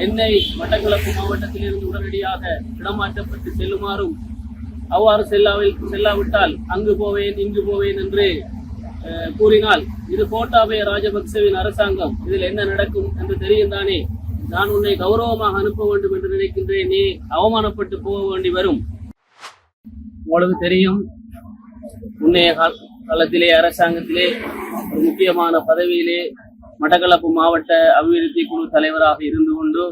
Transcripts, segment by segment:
என்னை மட்டக்களப்பு மாவட்டத்தில் இருந்து உடனடியாக இடமாற்றப்பட்டு செல்லுமாறும் அவ்வாறு செல்லாவில் செல்லாவிட்டால் அங்கு போவேன் இங்கு போவேன் என்று கூறினால் இது கோட்டாபய ராஜபக்சவின் அரசாங்கம். இதில் என்ன நடக்கும் என்று தெரியும் தானே. நான் உன்னை கௌரவமாக அனுப்ப வேண்டும் என்று நினைக்கின்றேன். நீ அவமானப்பட்டு போக வேண்டி வரும். உங்களுக்கு தெரியும் முன்னைய கால- காலத்திலே அரசாங்கத்திலே ஒரு முக்கியமான பதவியிலே மட்டக்களப்பு மாவட்ட அபிவிருத்தி குழு தலைவராக இருந்து கொண்டு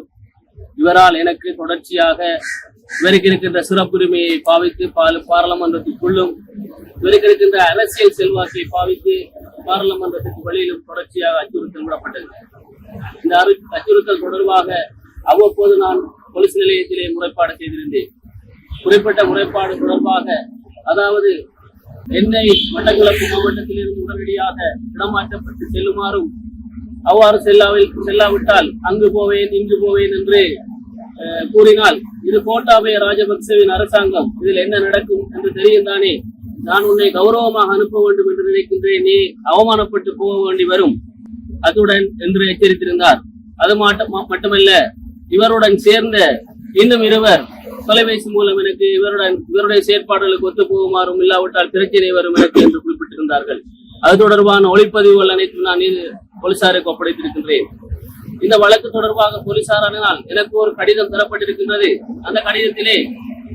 இவரால் எனக்கு தொடர்ச்சியாக இவருக்கு இருக்கின்ற சிறப்புரிமையை பாவித்து பால் பாராளுமன்றத்துக்குள்ளும் இவருக்கு இருக்கின்ற அரசியல் செல்வாக்கை பாவித்து பாராளுமன்றத்துக்கு வெளியிலும் தொடர்ச்சியாக அச்சுறுத்தல் விடப்பட்டது. இந்த அச்சுறுத்தல் தொடர்பாக அவ்வப்போது நான் போலீஸ் நிலையத்திலே முறைப்பாடு செய்திருந்தேன். குறிப்பிட்ட முறைப்பாடு தொடர்பாக அதாவது என்னை மட்டக்களப்பு மாவட்டத்தில் இருந்து உடனடியாக இடமாற்றப்பட்டு செல்லுமாறும் அவ்வாறு செல்லாவில் செல்லாவிட்டால் அங்கு போவேன் இங்கு போவேன் என்று கூறினால் இது கோட்டாபய ராஜபக்சவின் அரசாங்கம். இதில் என்ன நடக்கும் என்று தெரியும் தானே. நான் உன்னை கௌரவமாக அனுப்ப வேண்டும் என்று நினைக்கின்றேன். நீ அவமானப்பட்டு போக வேண்டி வரும். அத்துடன் என்று எச்சரித்திருந்தார். அது மட்டுமல்ல இவருடன் சேர்ந்த இன்னும் இருவர் தொலைபேசி மூலம் எனக்கு இவருடன் இவருடைய செயற்பாடுகளுக்கு ஒத்து போகுமாறும் இல்லாவிட்டால் பிரச்சனை வரும் எனக்கு என்று குறிப்பிட்டிருந்தார்கள். அது தொடர்பான ஒளிப்பதிவுகள் அனைத்தும் நான் போலீசாருக்கு ஒப்படைத்திருக்கின்றேன் இந்த வழக்கு தொடர்பாக போலீசாரானால் எனக்கு ஒரு கடிதம் தரப்பட்டிருக்கின்றது. அந்த கடிதத்திலே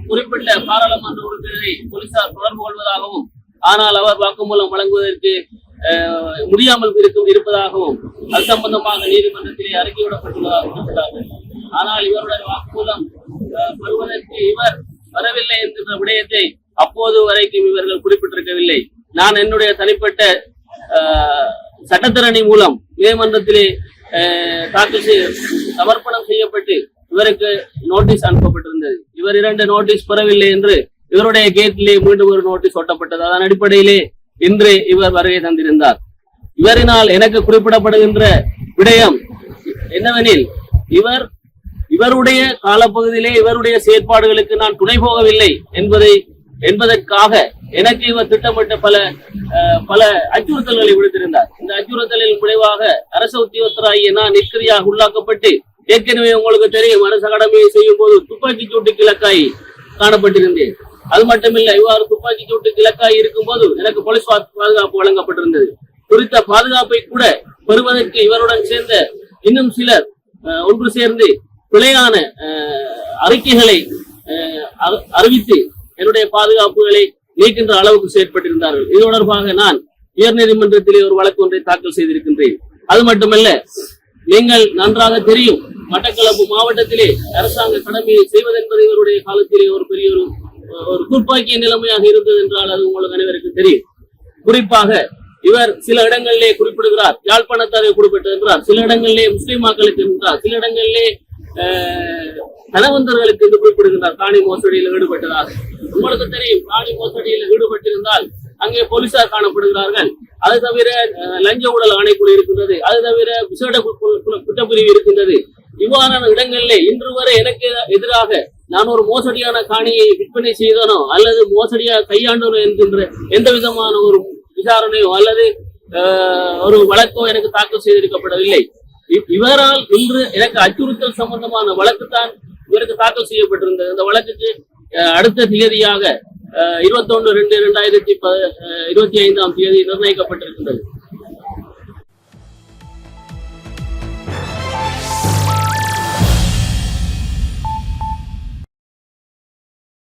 குறிப்பிட்ட பாராளுமன்ற உறுப்பினரை போலீசார் தொடர்பு கொள்வதாகவும் ஆனால் அவர் வாக்குமூலம் வழங்குவதற்கு முடியாமல் இருக்கும் இருப்பதாகவும் அது சம்பந்தமாக நீதிமன்றத்திலே அறிக்கைவிடப்பட்டுள்ளதாக குறிப்பிட்டார்கள் ஆனால் இவருடைய வாக்குமூலம் அஹ், பெறுவதற்கு இவர் வரவில்லை என்கின்ற விடயத்தை அப்போது வரைக்கும் இவர்கள் குறிப்பிட்டிருக்கவில்லை. நான் என்னுடைய தனிப்பட்ட சட்டத்தரணி மூலம் நீதிமன்றத்திலே அஹ், தாக்கல் செய்ய சமர்ப்பணம் செய்யப்பட்டு இவருக்கு நோட்டீஸ் அனுப்பப்பட்டிருந்தது. இவர் இரண்டு நோட்டீஸ் பெறவில்லை என்று இவருடைய கேட்டிலே மீண்டும் ஒரு நோட்டீஸ் ஒட்டப்பட்டது. அதன் அடிப்படையிலே இன்று இவர் வருகை தந்திருந்தார். இவரினால் எனக்கு குறிப்பிடப்படுகின்ற விடயம் என்னவெனில் இவர் இவருடைய காலப்பகுதியிலே இவருடைய செயற்பாடுகளுக்கு நான் துணை போகவில்லை என்பதை என்பதற்காக எனக்கு இவர் திட்டமிட்ட பல பல அச்சுறுத்தல்களை விடுத்திருந்தார். இந்த அச்சுறுத்தலின் விளைவாக அரசு உத்தியோகத்தராகிய நான் நிற்கரியாக உள்ளாக்கப்பட்டு ஏற்கனவே உங்களுக்கு தெரியும் அரசு கடமையை செய்யும் போது துப்பாக்கி சூட்டு கிழக்காய் காணப்பட்டிருந்தேன். அது மட்டுமில்ல இவ்வாறு துப்பாக்கி சூட்டு கிழக்காய் இருக்கும் போது எனக்கு போலீஸ் பாதுகாப்பு வழங்கப்பட்டிருந்தது. குறித்த பாதுகாப்பை கூட பெறுவதற்கு இவருடன் சேர்ந்த இன்னும் சிலர் அஹ், ஒன்று சேர்ந்து பிழையான அஹ், அறிக்கைகளை அஹ், அறி- அறிவித்து என்னுடைய பாதுகாப்புகளை நீக்கின்ற அளவுக்கு செயற்பட்டிருந்தார்கள். இது தொடர்பாக நான் உயர்நீதிமன்றத்திலே ஒரு வழக்கு ஒன்றை தாக்கல் செய்திருக்கின்றேன். அது மட்டுமல்ல நீங்கள் நன்றாக தெரியும் மட்டக்களப்பு மாவட்டத்திலே அரசாங்க கடமையை செய்வதென்பது இவருடைய காலத்திலே ஒரு பெரிய ஒரு ஒரு துப்பாக்கிய நிலைமையாக இருந்தது என்றால் அது உங்களுக்கு அனைவருக்கும் தெரியும். குறிப்பாக இவர் சில இடங்களிலே குறிப்பிடுகிறார் யாழ்ப்பாணத்தாரை குறிப்பிட்டிருக்கிறார் சில இடங்களிலே முஸ்லிம் மக்களுக்கு என்றார். சில இடங்களிலே அஹ், தனவந்தர்களுக்கு என்று குறிப்பிடுகிறார் காணி மோசடியில் ஈடுபட்டதாக. உங்களுக்கு தெரியும். காணி மோசடியில் ஈடுபட்டிருந்தால் அங்கே போலீசார் காணப்படுகிறார்கள். அது தவிர லஞ்ச ஊழல் ஆணைக்குழு இருக்கின்றது. அது தவிர விசேட குற்றப்பிரிவு இருக்கின்றது. இவ்வாறான இடங்களிலே இன்று வரை எனக்கு எதிராக நான் ஒரு மோசடியான காணியை விற்பனை செய்தனோ அல்லது மோசடியாக கையாண்டனோ என்கின்ற எந்த விதமான ஒரு விசாரணையோ அல்லது ஒரு வழக்கோ எனக்கு தாக்கல் செய்திருக்கப்படவில்லை. இவரால் இன்று எனக்கு அச்சுறுத்தல் சம்பந்தமான வழக்கு தான் இவருக்கு தாக்கல் செய்யப்பட்டிருந்தது. அந்த வழக்குக்கு அடுத்த தேதியாக இருபத்தொன்னு ரெண்டு இரண்டாயிரத்தி ப- இருபத்தி ஐந்தாம் தேதி நிர்ணயிக்கப்பட்டிருக்கின்றது.